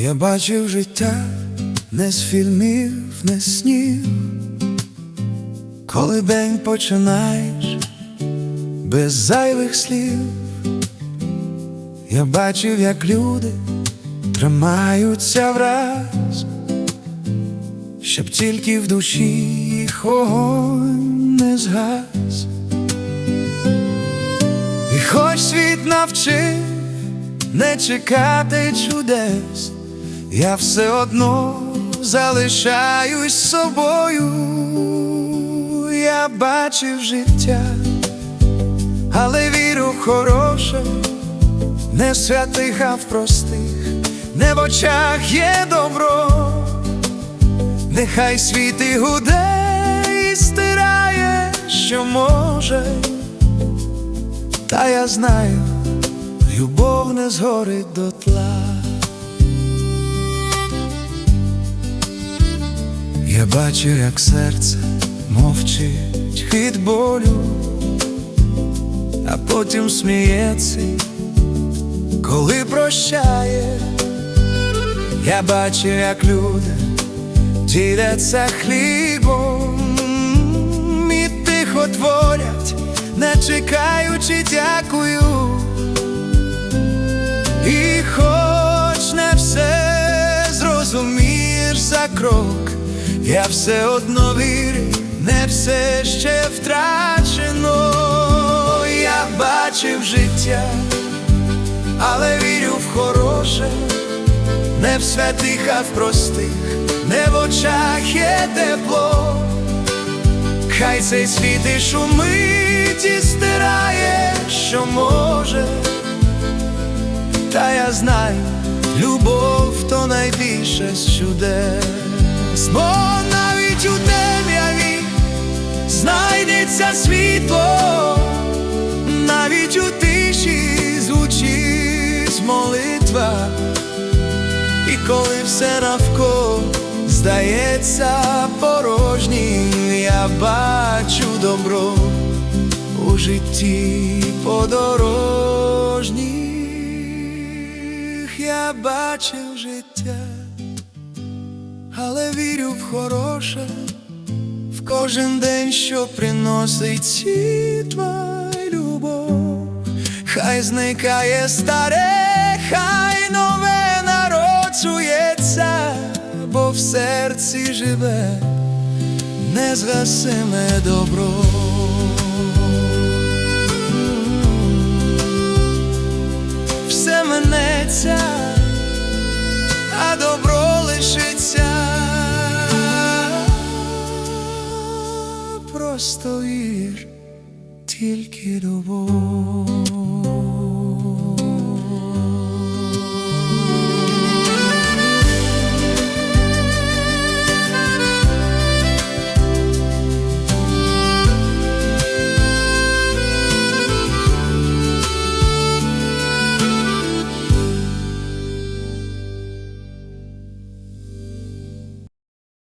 Я бачив життя не з фільмів, не з снів, коли день починаєш без зайвих слів. Я бачив, як люди тримаються враз, щоб тільки в душі їх огонь не згас. І хоч світ навчив не чекати чудес, я все одно залишаюсь собою. Я бачив життя, але вірю в хороше, не в святих, а в простих, не в очах є добро, нехай світ і гуде і стирає, що може, та я знаю, любов не згорить дотла. Я бачу, як серце мовчить від болю, а потім сміється, коли прощає. Я бачу, як люди діляться хлібом і тихо творять, не чекаючи, дякую. І хоч не все зрозумієш за крок, я все одно вірю, не все ще втрачено. Я бачив життя, але вірю в хороше, не в святих, а в простих, не в очах є тепло. Хай цей світ і шумить і стирає, що може. Та я знаю, любов то найбільше з чудес, бо навіть у темряві знайдеться світло, навіть у тиші звучить молитва, і коли все навколо здається порожнім, я бачу добро у житті подорожніх. Я бачив життя, але вірю в хороше, в кожен день, що приносить світла й любов, хай зникає старе, хай нове народжується, бо в серці живе незгасиме добро. Просто вір, тільки любов.